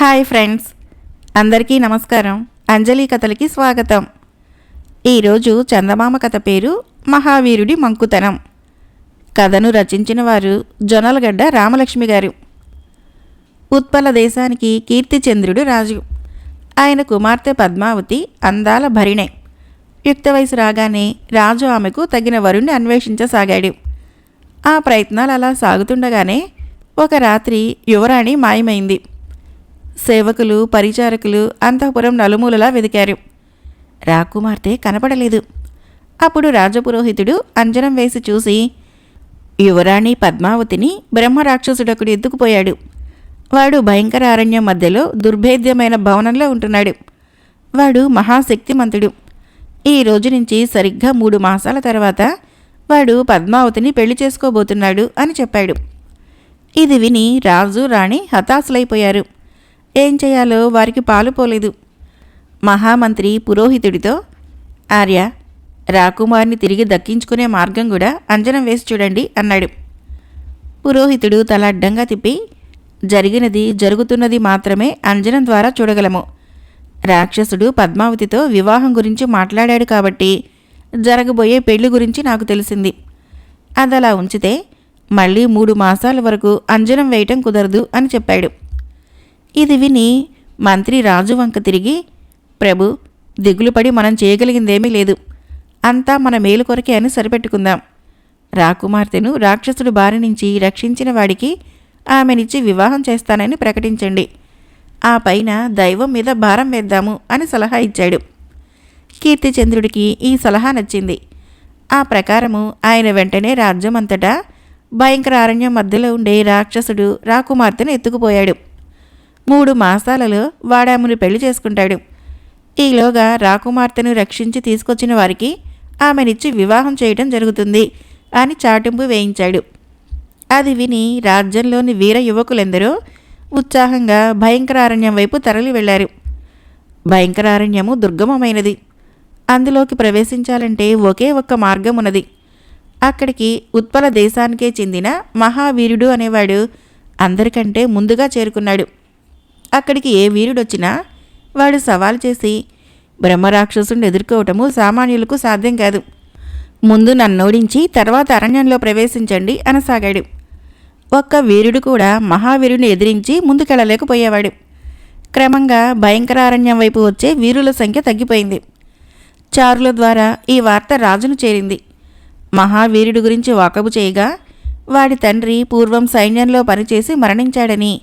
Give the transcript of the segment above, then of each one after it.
Hi friends. అందరికీ నమస్కారం. అంజలి కథలకి స్వాగతం. ఈరోజు చందమామ కథ పేరు మహావీరుడి మంకుతనం. కథను రచించిన వారు జొనలగడ్డ రామలక్ష్మి గారు. ఉత్పల దేశానికి కీర్తిచంద్రుడు రాజు. ఆయన కుమార్తె పద్మావతి అందాల భరిణె. యుక్త వయసు రాగానే రాజు ఆమెకు తగిన వరుణ్ణి అన్వేషించసాగాడు. ఆ ప్రయత్నాలు అలా సాగుతుండగానే ఒక రాత్రి యువరాణి మాయమైంది. సేవకులు పరిచారకులు అంతఃపురం నలుమూలలా వెదికారు. రాకుమార్తె కనపడలేదు. అప్పుడు రాజపురోహితుడు అంజనం వేసి చూసి యువరాణి పద్మావతిని బ్రహ్మరాక్షసుడొకడు ఎత్తుకుపోయాడు. వాడు భయంకర అరణ్యం మధ్యలో దుర్భేద్యమైన భవనంలో ఉంటున్నాడు. వాడు మహాశక్తిమంతుడు. ఈ రోజు నుంచి సరిగ్గా మూడు మాసాల తర్వాత వాడు పద్మావతిని పెళ్ళి చేసుకోబోతున్నాడు అని చెప్పాడు. ఇది విని రాజు రాణి హతాశులైపోయారు. ఏం చేయాలో వారికి పాలుపోలేదు మహామంత్రి పురోహితుడితో ఆర్య రాకుమార్ని తిరిగి దక్కించుకునే మార్గం కూడా అంజనం వేసి చూడండి అన్నాడు. పురోహితుడు తల అడ్డంగా తిప్పి జరిగినది జరుగుతున్నది మాత్రమే అంజనం ద్వారా చూడగలము. రాక్షసుడు పద్మావతితో వివాహం గురించి మాట్లాడాడు కాబట్టి జరగబోయే పెళ్ళి గురించి నాకు తెలిసింది. అదలా ఉంచితే మళ్ళీ మూడు మాసాల వరకు అంజనం వేయటం కుదరదు అని చెప్పాడు. ఇది విని మంత్రి రాజు వంక తిరిగి ప్రభు దిగులుపడి మనం చేయగలిగిందేమీ లేదు. అంతా మన మేలు కొరకే అని సరిపెట్టుకుందాం రాకుమార్తెను రాక్షసుడు బారి నుంచి రక్షించిన వాడికి ఆమెనిచ్చి వివాహం చేస్తానని ప్రకటించండి. ఆ పైన దైవం మీద భారం వేద్దాము అని సలహా ఇచ్చాడు. కీర్తిచంద్రుడికి ఈ సలహా నచ్చింది. ఆ ప్రకారము ఆయన వెంటనే రాజ్యమంతటా భయంకర అరణ్యం మధ్యలో ఉండే రాక్షసుడు రాకుమార్తెను ఎత్తుకుపోయాడు. మూడు మాసాలలో వాడామును పెళ్ళి చేసుకుంటాడు. ఈలోగా రాకుమార్తెను రక్షించి తీసుకొచ్చిన వారికి ఆమెనిచ్చి వివాహం చేయటం జరుగుతుంది అని చాటింపు వేయించాడు. అది విని రాజ్యంలోని వీర యువకులెందరో ఉత్సాహంగా భయంకరారణ్యం వైపు తరలి వెళ్ళారు భయంకరారణ్యము దుర్గమమైనది. అందులోకి ప్రవేశించాలంటే ఒకే ఒక్క మార్గం ఉన్నది అక్కడికి ఉత్పల దేశానికే చెందిన మహావీరుడు అనేవాడు అందరికంటే ముందుగా చేరుకున్నాడు. అక్కడికి ఏ వీరుడొచ్చినా వాడు సవాల్ చేసి బ్రహ్మరాక్షసుని ఎదుర్కోవటము సామాన్యులకు సాధ్యం కాదు. ముందు నన్నోడించి తర్వాత అరణ్యంలో ప్రవేశించండి అనసాగాడు. ఒక్క వీరుడు కూడా మహావీరుని ఎదిరించి ముందుకెళ్ళలేకపోయేవాడు క్రమంగా భయంకరారణ్యం వైపు వచ్చే వీరుల సంఖ్య తగ్గిపోయింది. చారుల ద్వారా ఈ వార్త రాజును చేరింది. మహావీరుడు గురించి వాకబు చేయగా వాడి తండ్రి పూర్వం సైన్యంలో పనిచేసి మరణించాడని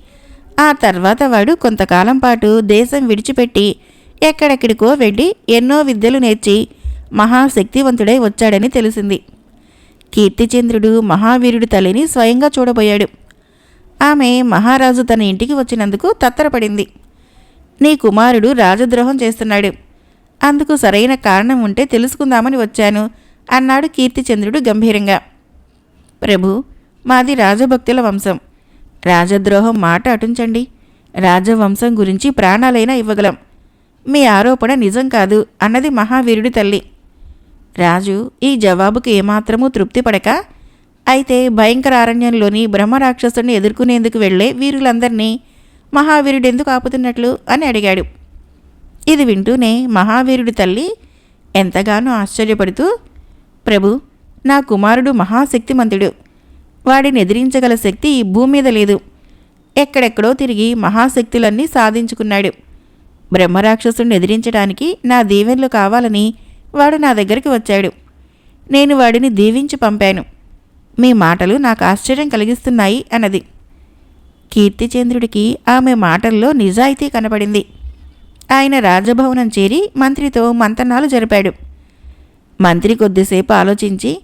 ఆ తర్వాత వాడు కొంతకాలం పాటు దేశం విడిచిపెట్టి ఎక్కడెక్కడికో వెళ్ళి ఎన్నో విద్యలు నేర్చి మహాశక్తివంతుడై వచ్చాడని తెలిసింది. కీర్తిచంద్రుడు మహావీరుడి తల్లిని స్వయంగా చూడబోయాడు. ఆమె మహారాజు తన ఇంటికి వచ్చినందుకు తత్తరపడింది. నీ కుమారుడు రాజద్రోహం చేస్తున్నాడు. అందుకు సరైన కారణం ఉంటే తెలుసుకుందామని వచ్చాను అన్నాడు కీర్తిచంద్రుడు గంభీరంగా. ప్రభు మాది రాజభక్తుల వంశం. రాజద్రోహం మాట అటుంచండి. రాజవంశం గురించి ప్రాణాలైనా ఇవ్వగలం. మీ ఆరోపణ నిజం కాదు అన్నది మహావీరుడి తల్లి. రాజు ఈ జవాబుకి ఏమాత్రమూ తృప్తి పడక అయితే భయంకర అరణ్యంలోని బ్రహ్మరాక్షసుని ఎదుర్కొనేందుకు వెళ్ళే వీరులందరినీ మహావీరుడెందుకు ఆపుతున్నట్లు అని అడిగాడు. ఇది వింటూనే మహావీరుడి తల్లి ఎంతగానో ఆశ్చర్యపడుతూ ప్రభు నా కుమారుడు మహాశక్తిమంతుడు. వాడిని ఎదిరించగల శక్తి ఈ భూమి మీద లేదు. ఎక్కడెక్కడో తిరిగి మహాశక్తులన్నీ సాధించుకున్నాడు. బ్రహ్మరాక్షసుని ఎదిరించడానికి నా దీవెనలు కావాలని వాడు నా దగ్గరికి వచ్చాడు. నేను వాడిని దీవించి పంపాను. మీ మాటలు నాకు ఆశ్చర్యం కలిగిస్తున్నాయి అన్నది. కీర్తిచంద్రుడికి ఆమె మాటల్లో నిజాయితీ కనపడింది. ఆయన రాజభవనం చేరి మంత్రితో మంతనాలు జరిపాడు. మంత్రి కొద్దిసేపు ఆలోచించి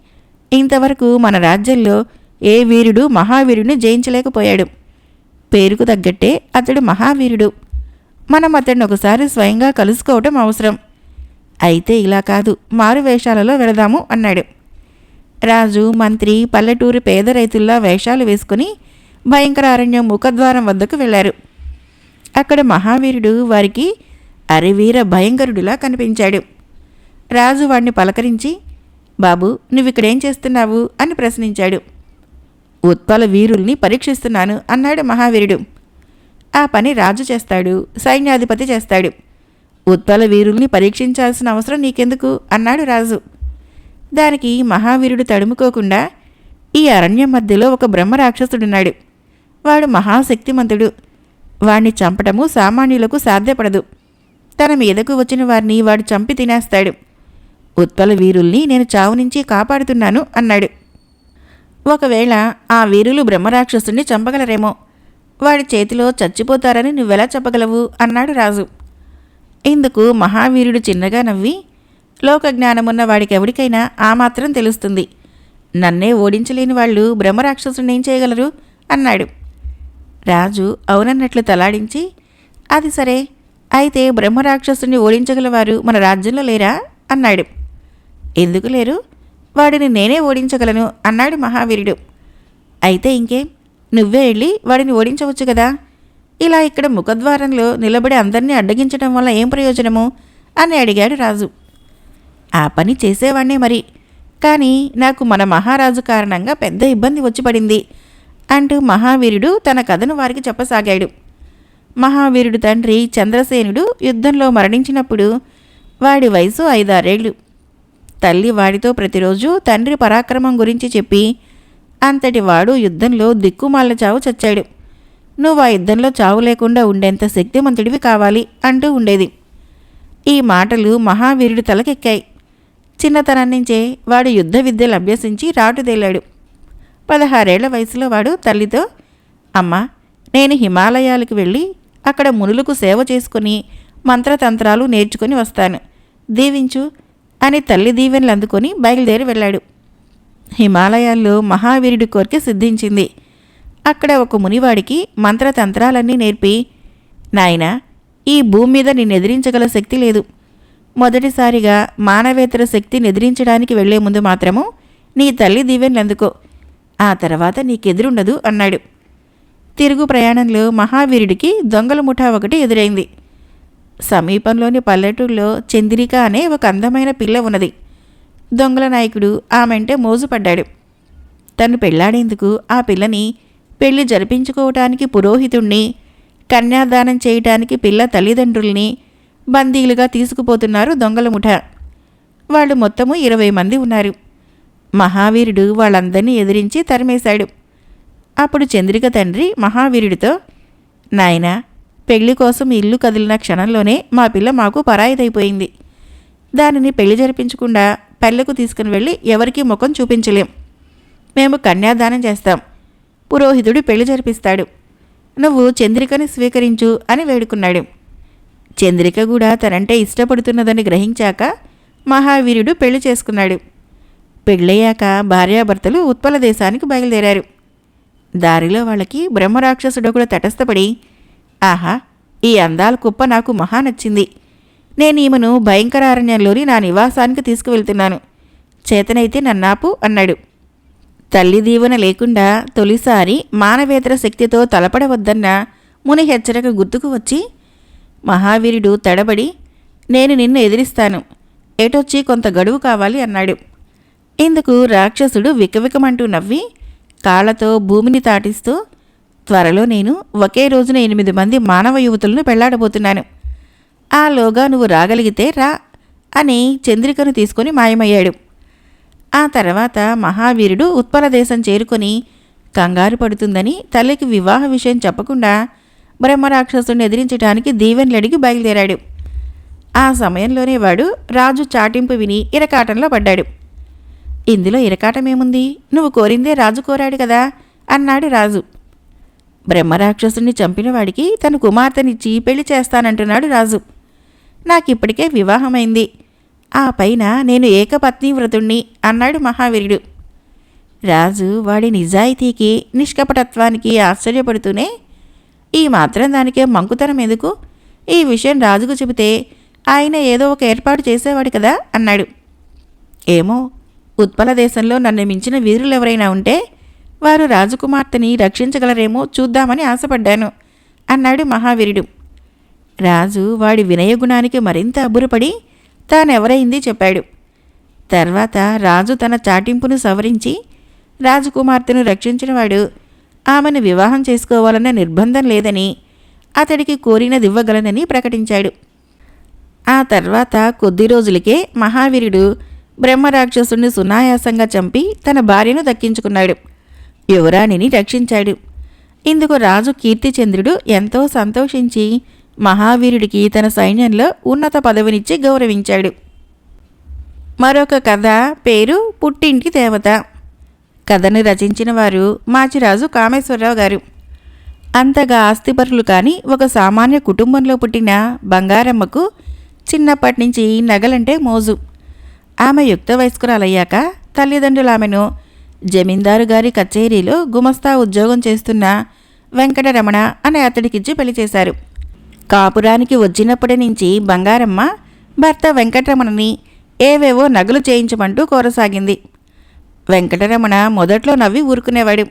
ఇంతవరకు మన రాజ్యంలో ఏ వీరుడు మహావీరుడిని జయించలేకపోయాడు. పేరుకు తగ్గట్టే అతడు మహావీరుడు. మనం అతడిని ఒకసారి స్వయంగా కలుసుకోవటం అవసరం. అయితే ఇలా కాదు మారు వేషాలలో వెళదాము అన్నాడు. రాజు మంత్రి పల్లెటూరు పేద రైతుల్లా వేషాలు వేసుకుని భయంకర అరణ్యం ముఖద్వారం వద్దకు వెళ్ళారు. అక్కడ మహావీరుడు వారికి అరివీర భయంకరుడిలా కనిపించాడు. రాజు వాడిని పలకరించి బాబు నువ్విక్కడేం చేస్తున్నావు? అని ప్రశ్నించాడు. ఉత్పల వీరుల్ని పరీక్షిస్తున్నాను అన్నాడు మహావీరుడు. ఆ పని రాజు చేస్తాడు సైన్యాధిపతి చేస్తాడు. ఉత్పల వీరుల్ని పరీక్షించాల్సిన అవసరం నీకెందుకు? అన్నాడు రాజు. దానికి మహావీరుడు తడుముకోకుండా ఈ అరణ్యం మధ్యలో ఒక బ్రహ్మరాక్షసుడున్నాడు వాడు మహాశక్తిమంతుడు. వాణ్ణి చంపటము సామాన్యులకు సాధ్యపడదు. తన మీదకు వచ్చిన వారిని వాడు చంపి తినేస్తాడు. ఉత్పల వీరుల్ని నేను చావు నుంచి కాపాడుతున్నాను అన్నాడు. ఒకవేళ ఆ వీరులు బ్రహ్మరాక్షసుని చంపగలరేమో? వాడి చేతిలో చచ్చిపోతారని నువ్వెలా చెప్పగలవు? అన్నాడు రాజు. ఇందుకు మహావీరుడు చిన్నగా నవ్వి లోకజ్ఞానమున్న వాడికెవడికైనా ఆ మాత్రం తెలుస్తుంది. నన్నే ఓడించలేని వాళ్ళు బ్రహ్మరాక్షసుని ఏం చేయగలరు? అన్నాడు. రాజు అవునన్నట్లు తలాడించి అది సరే అయితే బ్రహ్మరాక్షసుని ఓడించగలవారు మన రాజ్యంలో లేరా? అన్నాడు. ఎందుకు లేరు? వాడిని నేనే ఓడించగలను అన్నాడు మహావీరుడు. అయితే ఇంకేం నువ్వే వెళ్ళి వాడిని ఓడించవచ్చు కదా? ఇలా ఇక్కడ ముఖద్వారంలో నిలబడి అందరినీ అడ్డగించడం వల్ల ఏం ప్రయోజనము? అని అడిగాడు రాజు. ఆ పని చేసేవాణ్ణే మరి. కానీ నాకు మన మహారాజు కారణంగా పెద్ద ఇబ్బంది వచ్చి పడింది అంటూ మహావీరుడు తన కథను వారికి చెప్పసాగాడు. మహావీరుడు తండ్రి చంద్రసేనుడు యుద్ధంలో మరణించినప్పుడు వాడి వయసు ఐదారేళ్ళు. తల్లి వాడితో ప్రతిరోజు తండ్రి పరాక్రమం గురించి చెప్పి అంతటి వాడు యుద్ధంలో దిక్కుమాల చావు చచ్చాడు. నువ్వు ఆ యుద్ధంలో చావు లేకుండా ఉండేంత శక్తిమంతుడివి కావాలి అంటూ ఉండేది. ఈ మాటలు మహావీరుడి తలకెక్కాయి. చిన్నతనం నుంచే వాడు యుద్ధ విద్యలు అభ్యసించి రాటుదేలాడు పదహారేళ్ళ వయసులో వాడు తల్లితో అమ్మా నేను హిమాలయాలకు వెళ్ళి అక్కడ మునులకు సేవ చేసుకుని మంత్రతంత్రాలు నేర్చుకుని వస్తాను. దీవించు అని తల్లి దీవెనలు అందుకొని బయలుదేరి వెళ్ళాడు. హిమాలయాల్లో మహావీరుడి కోరిక సిద్ధించింది. అక్కడ ఒక మునివాడికి మంత్రతంత్రాలన్నీ నేర్పి నాయనా ఈ భూమి మీద నిన్ను ఎదిరించగల శక్తి లేదు. మొదటిసారిగా మానవేతర శక్తిని ఎదిరించడానికి వెళ్ళే ముందు మాత్రము నీ తల్లి దీవెనలు అందుకో. ఆ తర్వాత నీకెదురుండదు అన్నాడు. తిరుగు ప్రయాణంలో మహావీరుడికి దొంగల ముఠా ఒకటి ఎదురైంది. సమీపంలోని పల్లెటూరులో చంద్రిక అనే ఒక అందమైన పిల్ల ఉన్నది. దొంగల నాయకుడు ఆమెంటే మోజుపడ్డాడు. తను పెళ్ళాడేందుకు ఆ పిల్లని పెళ్ళి జరిపించుకోవటానికి పురోహితుణ్ణి కన్యాదానం చేయటానికి పిల్ల తల్లిదండ్రుల్ని బందీలుగా తీసుకుపోతున్నారు దొంగల ముఠ. వాళ్ళు మొత్తము ఇరవై మంది ఉన్నారు. మహావీరుడు వాళ్ళందరినీ ఎదిరించి తరిమేశాడు. అప్పుడు చంద్రిక తండ్రి మహావీరుడితో నాయనా పెళ్ళి కోసం ఇల్లు కదిలిన క్షణంలోనే మా పిల్ల మాకు పరాయిదైపోయింది. దానిని పెళ్ళి జరిపించకుండా పల్లెకు తీసుకుని వెళ్ళి ఎవరికీ ముఖం చూపించలేం. మేము కన్యాదానం చేస్తాం. పురోహితుడు పెళ్ళి జరిపిస్తాడు. నువ్వు చంద్రికని స్వీకరించు అని వేడుకున్నాడు. చంద్రిక కూడా తనంటే ఇష్టపడుతున్నదని గ్రహించాక మహావీరుడు పెళ్ళి చేసుకున్నాడు. పెళ్ళయ్యాక భార్యాభర్తలు ఉత్పల దేశానికి బయలుదేరారు. దారిలో వాళ్ళకి బ్రహ్మరాక్షసుడొకడు తటస్థపడి ఆహా ఈ అందాల కుప్ప నాకు మహా నచ్చింది. నేను ఈమెను భయంకరారణ్యంలోని నా నివాసానికి తీసుకువెళ్తున్నాను. చేతనైతే నన్నాపు అన్నాడు. తల్లి దీవెన లేకుండా తొలిసారి మానవేతర శక్తితో తలపడవద్దన్న ముని హెచ్చరిక గుర్తుకు వచ్చి మహావీరుడు తడబడి నేను నిన్ను ఎదిరిస్తాను. ఎటొచ్చి కొంత గడువు కావాలి అన్నాడు. ఇందుకు రాక్షసుడు వికవికమంటూ నవ్వి కాళ్ళతో భూమిని తాటిస్తూ త్వరలో నేను ఒకే రోజున ఎనిమిది మంది మానవ యువతులను పెళ్ళాడబోతున్నాను. ఆలోగా నువ్వు రాగలిగితే రా అని చంద్రికను తీసుకొని మాయమయ్యాడు. ఆ తర్వాత మహావీరుడు ఉత్పల దేశం చేరుకొని కంగారు పడుతుందని తల్లికి వివాహ విషయం చెప్పకుండా బ్రహ్మరాక్షసుని ఎదిరించడానికి దీవెనలడిగి బయలుదేరాడు. ఆ సమయంలోనే వాడు రాజు చాటింపు విని ఇరకాటంలో పడ్డాడు. ఇందులో ఇరకాటమేముంది నువ్వు కోరిందే రాజు కోరాడు కదా అన్నాడు రాజు. బ్రహ్మరాక్షసుని చంపినవాడికి తన కుమార్తెనిచ్చి పెళ్ళి చేస్తానంటున్నాడు రాజు. నాకిప్పటికే వివాహమైంది. ఆ పైన నేను ఏకపత్ని వ్రతుణ్ణి అన్నాడు మహావీరుడు. రాజు వాడి నిజాయితీకి నిష్కపటత్వానికి ఆశ్చర్యపడుతూనే ఈ మాత్రం దానికే మంకుతనం ఎందుకు? ఈ విషయం రాజుకు చెబితే ఆయన ఏదో ఒక ఏర్పాటు చేసేవాడు కదా అన్నాడు. ఏమో ఉత్పల దేశంలో నన్ను మించిన వీరులు ఎవరైనా ఉంటే వారు రాజకుమార్తెని రక్షించగలరేమో చూద్దామని ఆశపడ్డాను అన్నాడు మహావీరుడు. రాజు వాడి వినయగుణానికి మరింత అబ్బురపడి తానెవరైంది చెప్పాడు. తర్వాత రాజు తన చాటింపును సవరించి రాజకుమార్తెను రక్షించినవాడు ఆమెను వివాహం చేసుకోవాలన్న నిర్బంధం లేదని అతడికి కోరినదివ్వగలనని ప్రకటించాడు. ఆ తర్వాత కొద్ది రోజులకే మహావీరుడు బ్రహ్మరాక్షసుని సునాయాసంగా చంపి తన భార్యను దక్కించుకున్నాడు. యువరాణిని రక్షించాడు. ఇందుకు రాజు కీర్తిచంద్రుడు ఎంతో సంతోషించి మహావీరుడికి తన సైన్యంలో ఉన్నత పదవినిచ్చి గౌరవించాడు. మరొక కథ పేరు పుట్టింటి దేవత. కథను రచించిన వారు మాచిరాజు కామేశ్వరరావు గారు. అంతగా ఆస్తిపరులు కాని ఒక సామాన్య కుటుంబంలో పుట్టిన బంగారమ్మకు చిన్నప్పటి నుంచి నగలంటే మోజు. ఆమె యుక్త వయస్కురాలయ్యాక తల్లిదండ్రులు ఆమెను జమీందారు గారి కచేరీలో గుమస్తా ఉద్యోగం చేస్తున్న వెంకటరమణ అనే అతడికిచ్చి పెళ్ళి చేశారు. కాపురానికి వచ్చినప్పటి నుంచి బంగారమ్మ భర్త వెంకటరమణని ఏవేవో నగలు చేయించమంటూ కోరసాగింది. వెంకటరమణ మొదట్లో నవ్వి ఊరుకునేవాడు.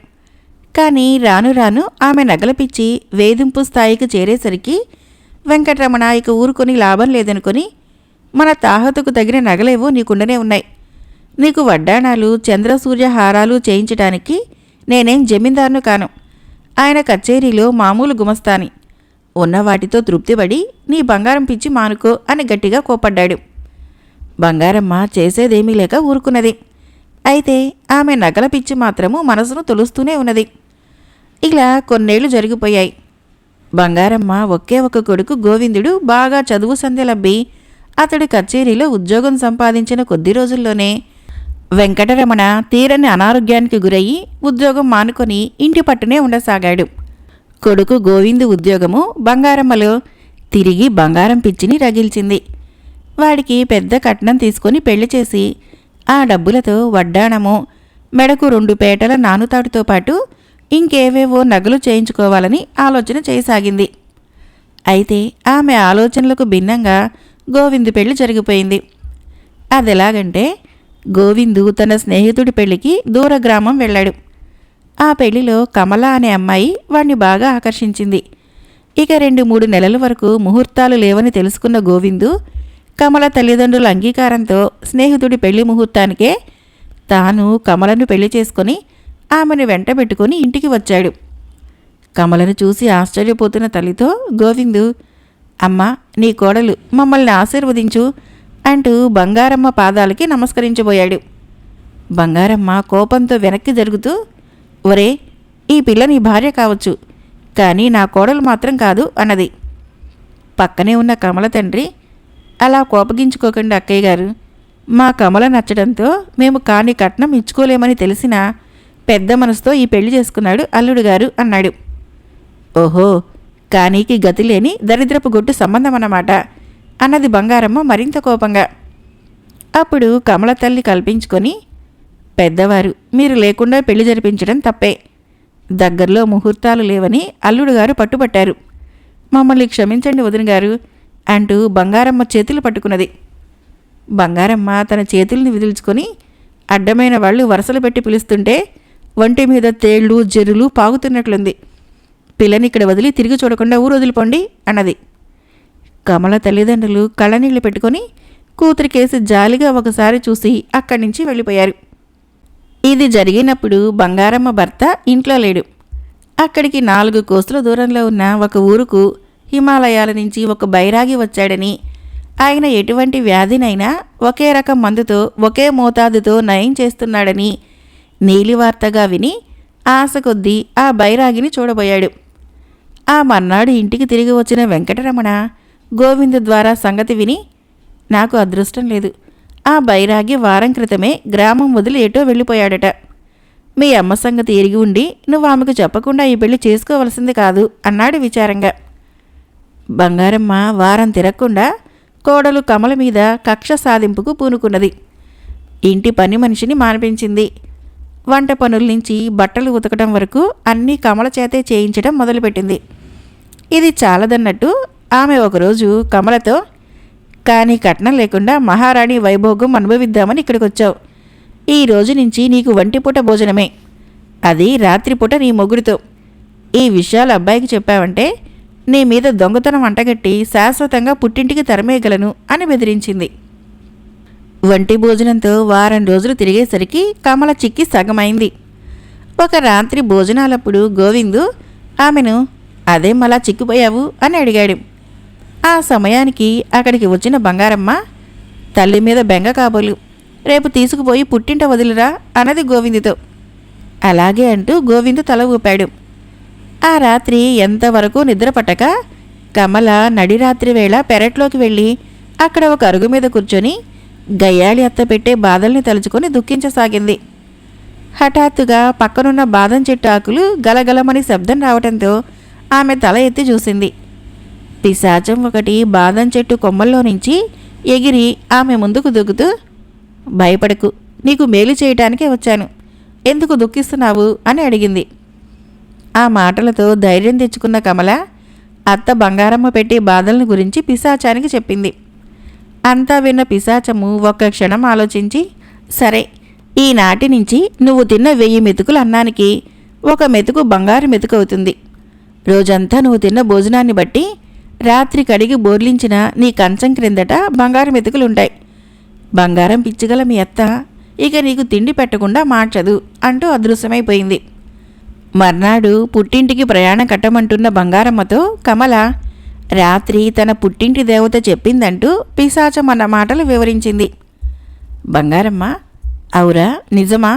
కానీ రాను రాను ఆమె నగలపిచ్చి వేధింపు స్థాయికి చేరేసరికి వెంకటరమణ ఇక ఊరుకొని లాభం లేదనుకొని మన తాహతుకు తగిన నగలేవో నీకుండనే ఉన్నాయి. నీకు వడ్డాణాలు చంద్రసూర్య హారాలు చేయించటానికి నేనేం జమీందారును కాను. ఆయన కచేరీలో మామూలు గుమస్తాని. ఉన్న వాటితో తృప్తిపడి నీ బంగారం పిచ్చి మానుకో అని గట్టిగా కోపడ్డాడు బంగారమ్మ చేసేదేమీ లేక ఊరుకున్నది. అయితే ఆమె నగల పిచ్చి మాత్రము మనసును తొలుస్తూనే ఉన్నది. ఇలా కొన్నేళ్ళు జరిగిపోయాయి. బంగారమ్మ ఒకే ఒక కొడుకు గోవిందుడు బాగా చదువు సంధ్యలబ్బి అతడు కచేరీలో ఉద్యోగం సంపాదించిన కొద్ది రోజుల్లోనే వెంకటరమణ తీరని అనారోగ్యానికి గురయ్యి ఉద్యోగం మానుకొని ఇంటి పట్టునే ఉండసాగాడు. కొడుకు గోవిందు ఉద్యోగము బంగారమ్మలో తిరిగి బంగారం పిచ్చిని రగిల్చింది. వాడికి పెద్ద కట్నం తీసుకొని పెళ్ళి చేసి ఆ డబ్బులతో వడ్డాణము మెడకు రెండు పేటల నానుతాడుతో పాటు ఇంకేవేవో నగలు చేయించుకోవాలని ఆలోచన చేయసాగింది. అయితే ఆమె ఆలోచనలకు భిన్నంగా గోవిందు పెళ్ళి జరిగిపోయింది. అదెలాగంటే గోవిందు తన స్నేహితుడి పెళ్ళికి దూర గ్రామం వెళ్ళాడు. ఆ పెళ్ళిలో కమల అనే అమ్మాయి వాణ్ణి బాగా ఆకర్షించింది. ఇక రెండు మూడు నెలల వరకు ముహూర్తాలు లేవని తెలుసుకున్న గోవిందు కమల తల్లిదండ్రుల అంగీకారంతో స్నేహితుడి పెళ్ళి ముహూర్తానికే తాను కమలను పెళ్ళి చేసుకొని ఆమెను వెంటబెట్టుకొని ఇంటికి వచ్చాడు. కమలను చూసి ఆశ్చర్యపోతున్న తల్లితో గోవిందు అమ్మ నీ కోడలు మమ్మల్ని ఆశీర్వదించు. అంటూ బంగారమ్మ పాదాలకి నమస్కరించబోయాడు. బంగారమ్మ కోపంతో వెనక్కి జరుగుతూ ఒరే ఈ పిల్ల నీ భార్య కావచ్చు కానీ నా కోడలు మాత్రం కాదు అన్నది. పక్కనే ఉన్న కమల తండ్రి అలా కోపగించుకోకండి అక్కయ్య గారు మా కమల నచ్చడంతో మేము కాని కట్నం ఇచ్చుకోలేమని తెలిసినా పెద్ద మనసుతో ఈ పెళ్ళి చేసుకున్నాడు అల్లుడు గారు అన్నాడు. ఓహో కానీకి గతి లేని దరిద్రపు గొట్టు సంబంధం అన్నమాట అన్నది బంగారమ్మ మరింత కోపంగా. అప్పుడు కమల తల్లి కల్పించుకొని పెద్దవారు మీరు లేకుండా పెళ్ళి జరిపించడం తప్పే. దగ్గరలో ముహూర్తాలు లేవని అల్లుడు గారు పట్టుబట్టారు. మమ్మల్ని క్షమించండి వదిన గారు అంటూ బంగారమ్మ చేతులు పట్టుకున్నది. బంగారమ్మ తన చేతుల్ని విదిల్చుకొని అడ్డమైన వాళ్ళు వరసలు పెట్టి పిలుస్తుంటే ఒంటి మీద తేళ్ళు జెర్రులు పాగుతున్నట్లుంది. పిల్లని ఇక్కడ వదిలి తిరిగి చూడకుండా ఊరు వదిలిపోండి అన్నది. కమల తల్లిదండ్రులు కళ్ళనీళ్ళు పెట్టుకొని కూతురికేసి జాలిగా ఒకసారి చూసి అక్కడి నుంచి వెళ్ళిపోయారు. ఇది జరిగినప్పుడు బంగారమ్మ భర్త ఇంట్లో లేడు. అక్కడికి నాలుగు కోసుల దూరంలో ఉన్న ఒక ఊరుకు హిమాలయాల నుంచి ఒక బైరాగి వచ్చాడని ఆయన ఎటువంటి వ్యాధినైనా ఒకే రకం మందుతో ఒకే మోతాదుతో నయం చేస్తున్నాడని నీలివార్తగా విని ఆశ కొద్దీ ఆ బైరాగిని చూడబోయాడు. ఆ మర్నాడు ఇంటికి తిరిగి వచ్చిన వెంకటరమణ గోవింద్ ద్వారా సంగతి విని నాకు అదృష్టం లేదు. ఆ బైరాగి వారం క్రితమే గ్రామం వదిలి ఎటో వెళ్ళిపోయాడట. మీ అమ్మ సంగతి ఎరిగి ఉండి నువ్వు ఆమెకు చెప్పకుండా ఈ పెళ్ళి చేసుకోవలసింది కాదు అన్నాడు విచారంగా. బంగారమ్మ వారం తిరగకుండా కోడలు కమల మీద కక్ష సాధింపుకు పూనుకున్నది. ఇంటి పని మనిషిని మానిపించింది. వంట పనుల నుంచి బట్టలు ఉతకడం వరకు అన్నీ కమల చేతే చేయించడం మొదలుపెట్టింది. ఇది చాలదన్నట్టు ఆమె ఒకరోజు కమలతో కానీ కట్నం లేకుండా మహారాణి వైభోగం అనుభవిద్దామని ఇక్కడికి వచ్చావు ఈ రోజు నుంచి నీకు వంటిపూట భోజనమే. అది రాత్రిపూట నీ మొగుడితో. ఈ విషయాలు అబ్బాయికి చెప్పావంటే నీ మీద దొంగతనం అంటగట్టి శాశ్వతంగా పుట్టింటికి తరమేయగలను అని బెదిరించింది. వంటి భోజనంతో వారం రోజులు తిరిగేసరికి కమల చిక్కి సగమైంది. ఒక రాత్రి భోజనాలప్పుడు గోవిందు ఆమెను అదే మళ్ళా చిక్కిపోయావు? అని అడిగాడు. ఆ సమయానికి అక్కడికి వచ్చిన బంగారమ్మ తల్లి మీద బెంగ కాబోలు. రేపు తీసుకుపోయి పుట్టింట వదిలిరా అన్నది గోవిందుతో. అలాగే అంటూ గోవిందు తల ఊపాడు. ఆ రాత్రి ఎంతవరకు నిద్రపట్టక కమల కమల నడిరాత్రి వేళ పెరట్లోకి వెళ్ళి అక్కడ ఒక అరుగు మీద కూర్చొని గయ్యాళి అత్త పెట్టే బాధల్ని తలుచుకొని దుఃఖించసాగింది. హఠాత్తుగా పక్కనున్న బాదం చెట్టు ఆకులు గలగలమని శబ్దం రావటంతో ఆమె తల ఎత్తి చూసింది. పిశాచం ఒకటి బాదం చెట్టు కొమ్మల్లో నుంచి ఎగిరి ఆమె ముందుకు దూకుతూ భయపడకు నీకు మేలు చేయటానికే వచ్చాను. ఎందుకు దుఃఖిస్తున్నావు? అని అడిగింది. ఆ మాటలతో ధైర్యం తెచ్చుకున్న కమల అత్త బంగారమ్మ పెట్టి బాధలను గురించి పిశాచానికి చెప్పింది. అంతా విన్న పిశాచము ఒక్క క్షణం ఆలోచించి సరే ఈనాటి నుంచి నువ్వు తిన్న వెయ్యి మెతుకులు అన్నానికి ఒక మెతుకు బంగారు మెతుకు అవుతుంది. రోజంతా నువ్వు తిన్న భోజనాన్ని బట్టి రాత్రి కడిగి బోర్లించిన నీ కంచం క్రిందట బంగారం ఎతుకులుంటాయి బంగారం పిచ్చిగల మీ అత్త ఇక నీకు తిండి పెట్టకుండా మార్చదు అంటూ అదృశ్యమైపోయింది. మర్నాడు పుట్టింటికి ప్రయాణం కట్టమంటున్న బంగారమ్మతో కమల రాత్రి తన పుట్టింటి దేవత చెప్పిందంటూ పిశాచం అన్న మాటలు వివరించింది. బంగారమ్మ అవురా నిజమా?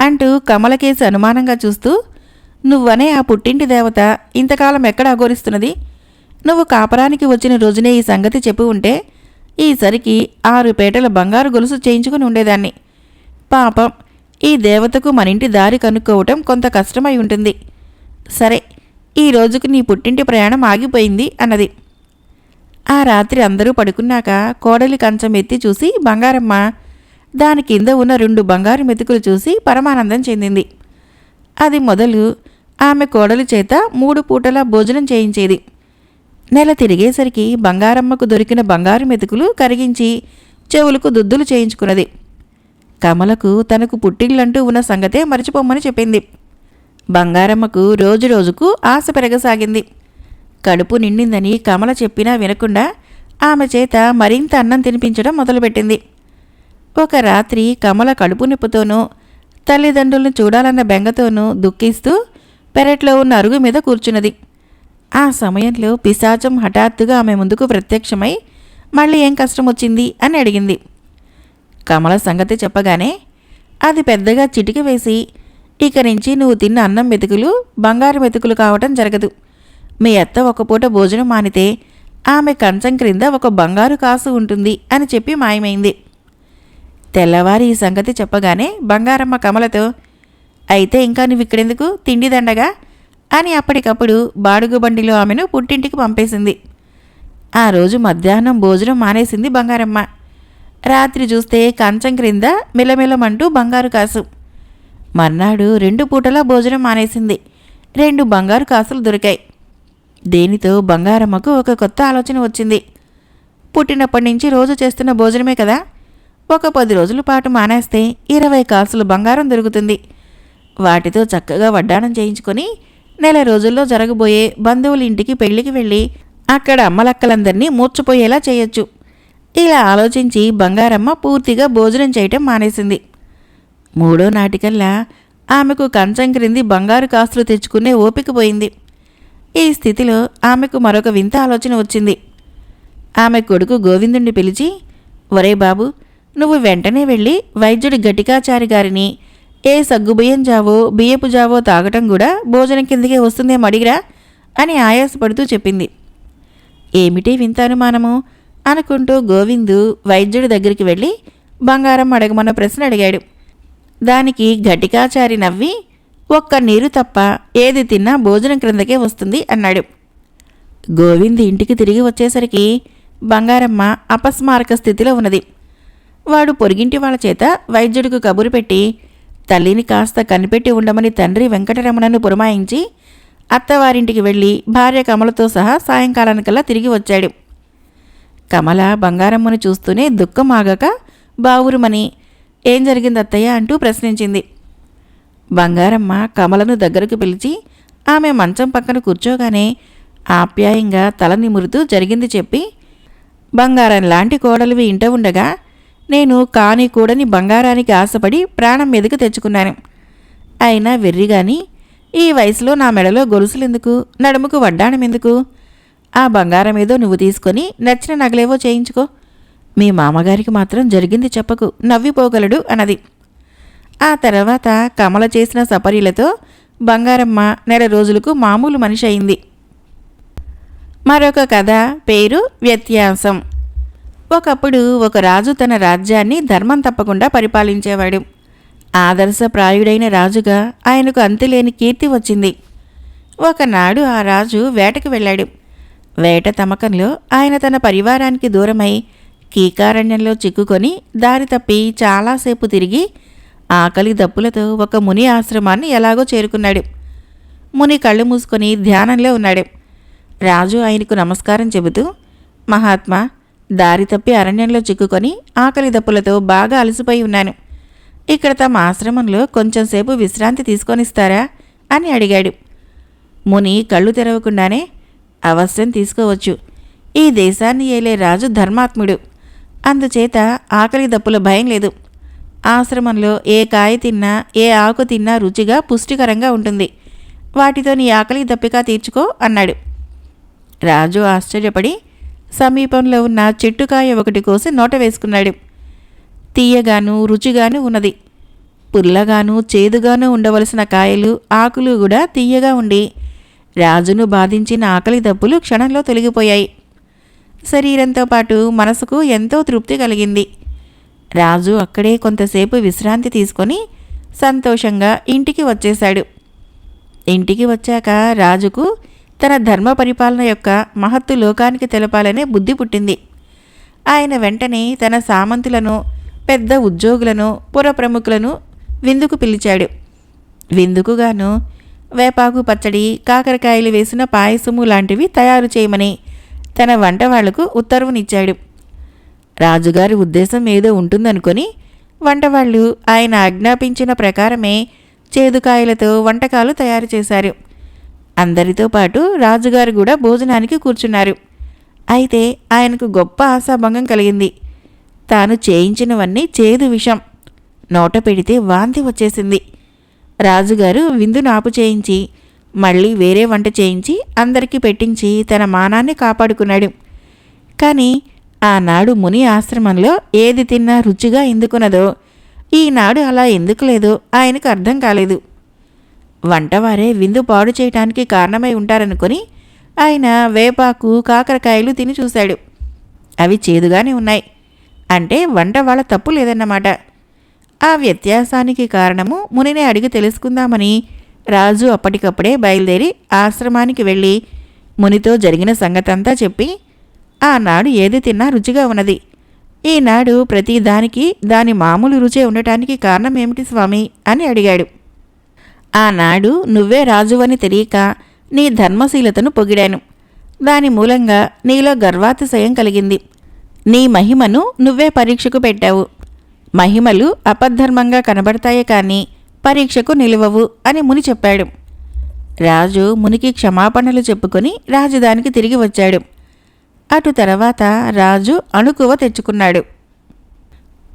అంటూ కమలకేసి అనుమానంగా చూస్తూ నువ్వనే ఆ పుట్టింటి దేవత ఇంతకాలం ఎక్కడ అఘోరిస్తున్నది? నువ్వు కాపరానికి వచ్చిన రోజునే ఈ సంగతి చెప్పి ఉంటే ఈసరికి ఆరు పేటల బంగారు గొలుసు చేయించుకుని ఉండేదాన్ని. పాపం ఈ దేవతకు మన ఇంటి దారి కనుక్కోవటం కొంత కష్టమై ఉంటుంది. సరే ఈ రోజుకు నీ పుట్టింటి ప్రయాణం ఆగిపోయింది అన్నది. ఆ రాత్రి అందరూ పడుకున్నాక కోడలి కంచం ఎత్తి చూసి బంగారమ్మ దాని కింద ఉన్న రెండు బంగారు మెతుకులు చూసి పరమానందం చెందింది. అది మొదలు ఆమె కోడలి చేత మూడు పూటల భోజనం చేయించేది. నెల తిరిగేసరికి బంగారమ్మకు దొరికిన బంగారు మెతుకులు కరిగించి చెవులకు దుద్దులు చేయించుకున్నది. కమలకు తనకు పుట్టిళ్ళంటూ ఉన్న సంగతే మర్చిపోమ్మని చెప్పింది. బంగారమ్మకు రోజు రోజుకు ఆశ పెరగసాగింది. కడుపు నిండిందని కమల చెప్పినా వినకుండా ఆమె చేత మరింత అన్నం తినిపించడం మొదలుపెట్టింది. ఒక రాత్రి కమల కడుపు నొప్పితోనూ తల్లిదండ్రులను చూడాలన్న బెంగతోనూ దుఃఖిస్తూ పెరట్లో ఉన్న అరుగు మీద కూర్చున్నది. ఆ సమయంలో పిశాచం హఠాత్తుగా ఆమె ముందుకు ప్రత్యక్షమై మళ్ళీ ఏం కష్టం వచ్చింది? అని అడిగింది. కమల సంగతి చెప్పగానే అది పెద్దగా చిటికి వేసి ఇక నుంచి నువ్వు తిన్న అన్నం మెతుకులు బంగారు మెతుకులు కావటం జరగదు. మీ అత్త ఒక పూట భోజనం మానితే ఆమె కంచం క్రింద ఒక బంగారు కాసు ఉంటుంది అని చెప్పి మాయమైంది. తెల్లవారి ఈ సంగతి చెప్పగానే బంగారమ్మ కమలతో అయితే ఇంకా నువ్వు ఇక్కడెందుకు? తిండిదండగా దండగా? అని అప్పటికప్పుడు బాడుగు బండిలో ఆమెను పుట్టింటికి పంపేసింది. ఆ రోజు మధ్యాహ్నం భోజనం మానేసింది బంగారమ్మ. రాత్రి చూస్తే కంచం క్రింద మిలమిలమంటూ బంగారు కాసు. మర్నాడు రెండు పూటలా భోజనం మానేసింది. రెండు బంగారు కాసులు దొరికాయి. దేనితో బంగారమ్మకు ఒక కొత్త ఆలోచన వచ్చింది. పుట్టినప్పటి నుంచి రోజు చేస్తున్న భోజనమే కదా. ఒక పది రోజుల పాటు మానేస్తే ఇరవై కాసులు బంగారం దొరుకుతుంది. వాటితో చక్కగా వడ్డానం చేయించుకొని నెల రోజుల్లో జరగబోయే బంధువుల ఇంటికి పెళ్ళికి వెళ్ళి అక్కడ అమ్మలక్కలందరినీ మూర్చిపోయేలా చేయొచ్చు. ఇలా ఆలోచించి బంగారమ్మ పూర్తిగా భోజనం చేయటం మానేసింది. మూడో నాటికల్లా ఆమెకు కంచం క్రింది బంగారు కాస్తులు తెచ్చుకునే ఓపిక పోయింది. ఈ స్థితిలో ఆమెకు మరొక వింత ఆలోచన వచ్చింది. ఆమె కొడుకు గోవిందుణ్ణి పిలిచి ఒరే బాబు నువ్వు వెంటనే వెళ్ళి వైద్యుడి గటికాచారి గారిని ఏ సగ్గుబియ్యం జావో బియ్యపు జావో తాగటం కూడా భోజనం కిందకే వస్తుందేమో అడిగిరా అని ఆయాసపడుతూ చెప్పింది. ఏమిటి వింతాను మనము అనుకుంటూ గోవిందు వైద్యుడి దగ్గరికి వెళ్ళి బంగారం అడగమన్న ప్రశ్న అడిగాడు. దానికి ఘటికాచారి నవ్వి ఒక్క నీరు తప్ప ఏది తిన్నా భోజనం క్రిందకే వస్తుంది అన్నాడు. గోవింద్ ఇంటికి తిరిగి వచ్చేసరికి బంగారమ్మ అపస్మారక స్థితిలో ఉన్నది. వాడు పొరిగింటి వాళ్ళ చేత వైద్యుడికి కబురు పెట్టి తల్లిని కాస్త కనిపెట్టి ఉండమని తండ్రి వెంకటరమణను పురమాయించి అత్తవారింటికి వెళ్ళి భార్య కమలతో సహా సాయంకాలానికల్లా తిరిగి వచ్చాడు. కమల బంగారమ్మను చూస్తూనే దుఃఖం ఆగక బావురుమని ఏం జరిగింది అత్తయ్య అంటూ ప్రశ్నించింది. బంగారమ్మ కమలను దగ్గరకు పిలిచి ఆమె మంచం పక్కన కూర్చోగానే ఆప్యాయంగా తల నిమురుతూ జరిగింది చెప్పి బంగారం లాంటి కోడలివి ఇంట ఉండగా నేను కాని కూడని బంగారానికి ఆశపడి ప్రాణం మీదకు తెచ్చుకున్నాను. అయినా వెర్రిగాని ఈ వయసులో నా మెడలో గొలుసులెందుకు? నడుముకు వడ్డాణం ఎందుకు ఆ బంగారం ఏదో నువ్వు తీసుకొని నచ్చిన నగలేవో చేయించుకో. మీ మామగారికి మాత్రం జరిగింది చెప్పకు నవ్విపోగలడు అన్నది. ఆ తర్వాత కమల చేసిన సపరీలతో బంగారమ్మ నెల రోజులకు మామూలు మనిషి అయింది. మరొక కథ పేరు వ్యత్యాసం. ఒకప్పుడు ఒక రాజు తన రాజ్యాన్ని ధర్మం తప్పకుండా పరిపాలించేవాడు. ఆదర్శప్రాయుడైన రాజుగా ఆయనకు అంతులేని కీర్తి వచ్చింది. ఒకనాడు ఆ రాజు వేటకు వెళ్ళాడు. వేట తమకంలో ఆయన తన పరివారానికి దూరమై కీకారణ్యంలో చిక్కుకొని దారి తప్పి చాలాసేపు తిరిగి ఆకలి దప్పులతో ఒక ముని ఆశ్రమాన్ని ఎలాగో చేరుకున్నాడు. ముని కళ్ళు మూసుకొని ధ్యానంలో ఉన్నాడు. రాజు ఆయనకు నమస్కారం చెబుతూ మహాత్మా దారి తప్పి అరణ్యంలో చిక్కుకొని ఆకలి దప్పులతో బాగా అలసిపోయి ఉన్నాను. ఇక్కడ తమ ఆశ్రమంలో కొంచెంసేపు విశ్రాంతి తీసుకొనిస్తారా? అని అడిగాడు. ముని కళ్ళు తెరవకుండానే అవశ్యం తీసుకోవచ్చు. ఈ దేశాన్ని ఏలే రాజు ధర్మాత్ముడు. అందుచేత ఆకలి దప్పుల భయం లేదు. ఆశ్రమంలో ఏ కాయ తిన్నా ఏ ఆకు తిన్నా రుచిగా పుష్టికరంగా ఉంటుంది. వాటితో నీ ఆకలి దప్పిక తీర్చుకో అన్నాడు. రాజు ఆశ్చర్యపడి సమీపంలో ఉన్న చెట్టుకాయ ఒకటి కోసి నోట వేసుకున్నాడు. తీయగాను రుచిగాను ఉన్నది. పుల్లగాను చేదుగాను ఉండవలసిన కాయలు ఆకులు కూడా తీయగా ఉండి రాజును బాధించిన ఆకలి దప్పులు క్షణంలో తొలగిపోయాయి. శరీరంతో పాటు మనసుకు ఎంతో తృప్తి కలిగింది. రాజు అక్కడే కొంతసేపు విశ్రాంతి తీసుకొని సంతోషంగా ఇంటికి వచ్చేశాడు. ఇంటికి వచ్చాక రాజుకు తన ధర్మ పరిపాలన యొక్క మహత్తు లోకానికి తెలపాలనే బుద్ధి పుట్టింది. ఆయన వెంటనే తన సామంతులను పెద్ద ఉద్యోగులను పుర ప్రముఖులను విందుకు పిలిచాడు. విందుకుగాను వేపాకు పచ్చడి కాకరకాయలు వేసిన పాయసము లాంటివి తయారు చేయమని తన వంట వాళ్ళకు ఉత్తర్వునిచ్చాడు. రాజుగారి ఉద్దేశం ఏదో ఉంటుందనుకొని వంటవాళ్ళు ఆయన ఆజ్ఞాపించిన ప్రకారమే చేదుకాయలతో వంటకాలు తయారు చేశారు. అందరితో పాటు రాజుగారు కూడా భోజనానికి కూర్చున్నారు. అయితే ఆయనకు గొప్ప ఆశాభంగం కలిగింది. తాను చేయించినవన్నీ చేదు విషం. నోట పెడితే వాంతి వచ్చేసింది. రాజుగారు విందును ఆపు చేయించి మళ్ళీ వేరే వంట చేయించి అందరికీ పెట్టించి తన మానాన్ని కాపాడుకున్నాడు. కానీ ఆనాడు ముని ఆశ్రమంలో ఏది తిన్నా రుచిగా ఎందుకున్నదో ఈనాడు అలా ఎందుకు లేదో ఆయనకు అర్థం కాలేదు. వంటవారే విందు పాడు చేయటానికి కారణమై ఉంటారనుకొని ఆయన వేపాకు కాకరకాయలు తిని చూశాడు. అవి చేదుగానే ఉన్నాయి. అంటే వంట వాళ్ళ తప్పు లేదన్నమాట. ఆ వ్యత్యాసానికి కారణము మునినే అడిగి తెలుసుకుందామని రాజు అప్పటికప్పుడే బయలుదేరి ఆశ్రమానికి వెళ్ళి మునితో జరిగిన సంగతంతా చెప్పి ఆనాడు ఏది తిన్నా రుచిగా ఉన్నది. ఈనాడు ప్రతి దానికి దాని మామూలు రుచే ఉండటానికి కారణం ఏమిటి స్వామి అని అడిగాడు. ఆనాడు నువ్వే రాజువని తెలియక నీ ధర్మశీలతను పొగిడాను. దాని మూలంగా నీలో గర్వాతిశయం కలిగింది. నీ మహిమను నువ్వే పరీక్షకు పెట్టావు. మహిమలు అపద్ధర్మంగా కనబడతాయే కానీ పరీక్షకు నిలువవు అని ముని చెప్పాడు. రాజు మునికి క్షమాపణలు చెప్పుకొని రాజధానికి తిరిగి వచ్చాడు. అటు తర్వాత రాజు అణుకువ తెచ్చుకున్నాడు.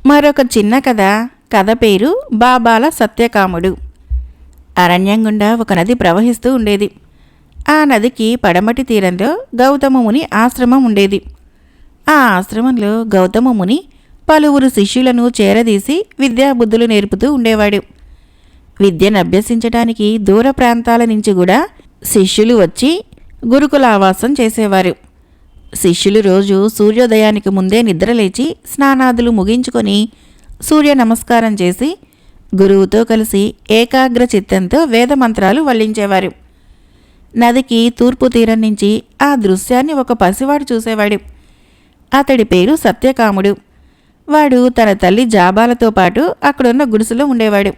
మరొక చిన్న కథ కథ పేరు బాబాల సత్యకాముడు. అరణ్యం గుండా ఒక నది ప్రవహిస్తూ ఉండేది. ఆ నదికి పడమటి తీరంలో గౌతమ ముని ఆశ్రమం ఉండేది. ఆ ఆశ్రమంలో గౌతమ ముని పలువురు శిష్యులను చేరదీసి విద్యాబుద్ధులు నేర్పుతూ ఉండేవాడు. విద్యను అభ్యసించడానికి దూర ప్రాంతాల నుంచి కూడా శిష్యులు వచ్చి గురుకులావాసం చేసేవారు. శిష్యులు రోజు సూర్యోదయానికి ముందే నిద్రలేచి స్నానాదులు ముగించుకొని సూర్య నమస్కారం చేసి గురువుతో కలిసి ఏకాగ్ర చిత్తంతో వేదమంత్రాలు వల్లించేవారు. నదికి తూర్పు తీరం నుంచి ఆ దృశ్యాన్ని ఒక పసివాడు చూసేవాడు. అతడి పేరు సత్యకాముడు. వాడు తన తల్లి జాబాలతో పాటు అక్కడున్న గుడిసెలో ఉండేవాడు.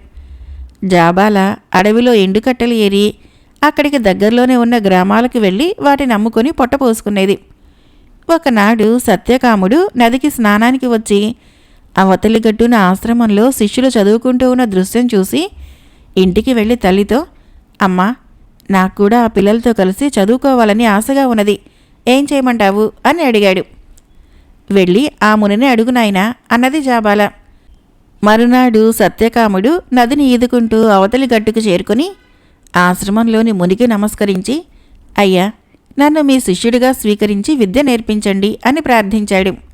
జాబాల అడవిలో ఎండుకట్టెలు ఏరి అక్కడికి దగ్గరలోనే ఉన్న గ్రామాలకు వెళ్ళి వాటిని అమ్ముకొని పొట్టపోసుకునేది ఒకనాడు సత్యకాముడు నదికి స్నానానికి వచ్చి అవతలి గట్టున ఆశ్రమంలో శిష్యులు చదువుకుంటూ ఉన్న దృశ్యం చూసి ఇంటికి వెళ్ళి తల్లితో అమ్మా నాకు కూడా ఆ పిల్లలతో కలిసి చదువుకోవాలని ఆశగా ఉన్నది. ఏం చేయమంటావు? అని అడిగాడు. వెళ్ళి ఆ మునిని అడుగునాయనా అన్నది జాబాల. మరునాడు సత్యకాముడు నదిని ఈదుకుంటూ అవతలి గట్టుకు చేరుకుని ఆశ్రమంలోని మునికి నమస్కరించి అయ్యా నన్ను మీ శిష్యుడిగా స్వీకరించి విద్య నేర్పించండి అని ప్రార్థించాడు.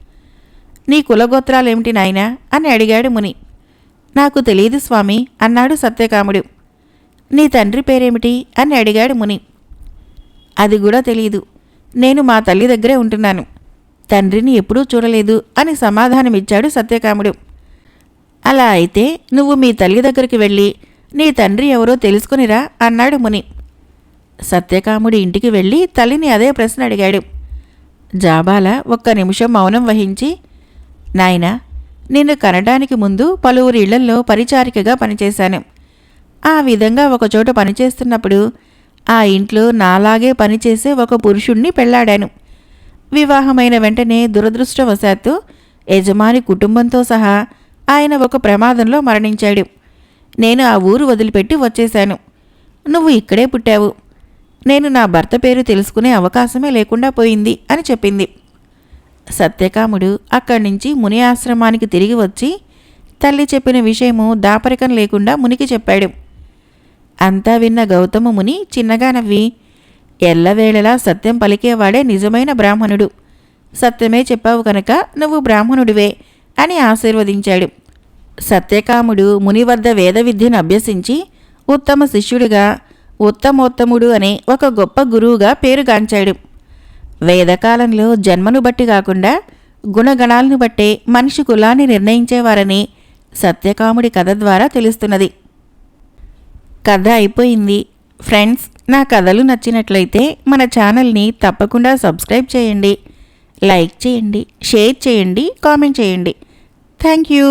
నీ కులగోత్రాలేమిటి నాయనా? అని అడిగాడు ముని. నాకు తెలియదు స్వామి అన్నాడు సత్యకాముడు. నీ తండ్రి పేరేమిటి? అని అడిగాడు ముని. అది కూడా తెలియదు నేను మా తల్లి దగ్గరే ఉంటున్నాను. తండ్రిని ఎప్పుడూ చూడలేదు అని సమాధానమిచ్చాడు సత్యకాముడు. అలా అయితే నువ్వు మీ తల్లి దగ్గరికి వెళ్ళి నీ తండ్రి ఎవరో తెలుసుకునిరా అన్నాడు ముని. సత్యకాముడి ఇంటికి వెళ్ళి తల్లిని అదే ప్రశ్న అడిగాడు. జాబాల ఒక్క నిమిషం మౌనం వహించి నాయనా నిన్ను కనడానికి ముందు పలువురు ఇళ్ళల్లో పరిచారికగా పనిచేశాను. ఆ విధంగా ఒకచోట పనిచేస్తున్నప్పుడు ఆ ఇంట్లో నాలాగే పనిచేసే ఒక పురుషుణ్ణి పెళ్ళాడాను. వివాహమైన వెంటనే దురదృష్టవశాత్తు యజమాని కుటుంబంతో సహా ఆయన ఒక ప్రమాదంలో మరణించాడు. నేను ఆ ఊరు వదిలిపెట్టి వచ్చేశాను. నువ్వు ఇక్కడే పుట్టావు. నేను నా భర్త పేరు తెలుసుకునే అవకాశమే లేకుండా పోయింది అని చెప్పింది. సత్యకాముడు అక్కడి నుంచి ముని ఆశ్రమానికి తిరిగి వచ్చి తల్లి చెప్పిన విషయము దాపరికం లేకుండా మునికి చెప్పాడు. అంతా విన్న గౌతమ ముని చిన్నగా నవ్వి ఎల్లవేళలా సత్యం పలికేవాడే నిజమైన బ్రాహ్మణుడు. సత్యమే చెప్పావు కనుక నువ్వు బ్రాహ్మణుడివే అని ఆశీర్వదించాడు. సత్యకాముడు ముని వద్ద వేద విద్యను అభ్యసించి ఉత్తమ శిష్యుడిగా ఉత్తమోత్తముడు అనే ఒక గొప్ప గురువుగా పేరుగాంచాడు వేదకాలంలో జన్మను బట్టి కాకుండా గుణగణాలను బట్టే మనిషి కులాన్ని నిర్ణయించేవారని సత్యకాముడి కథ ద్వారా తెలుస్తున్నది. కథ అయిపోయింది. ఫ్రెండ్స్ నా కథలు నచ్చినట్లయితే మన ఛానల్ని తప్పకుండా సబ్స్క్రైబ్ చేయండి. లైక్ చేయండి షేర్ చేయండి కామెంట్ చేయండి. Thank you.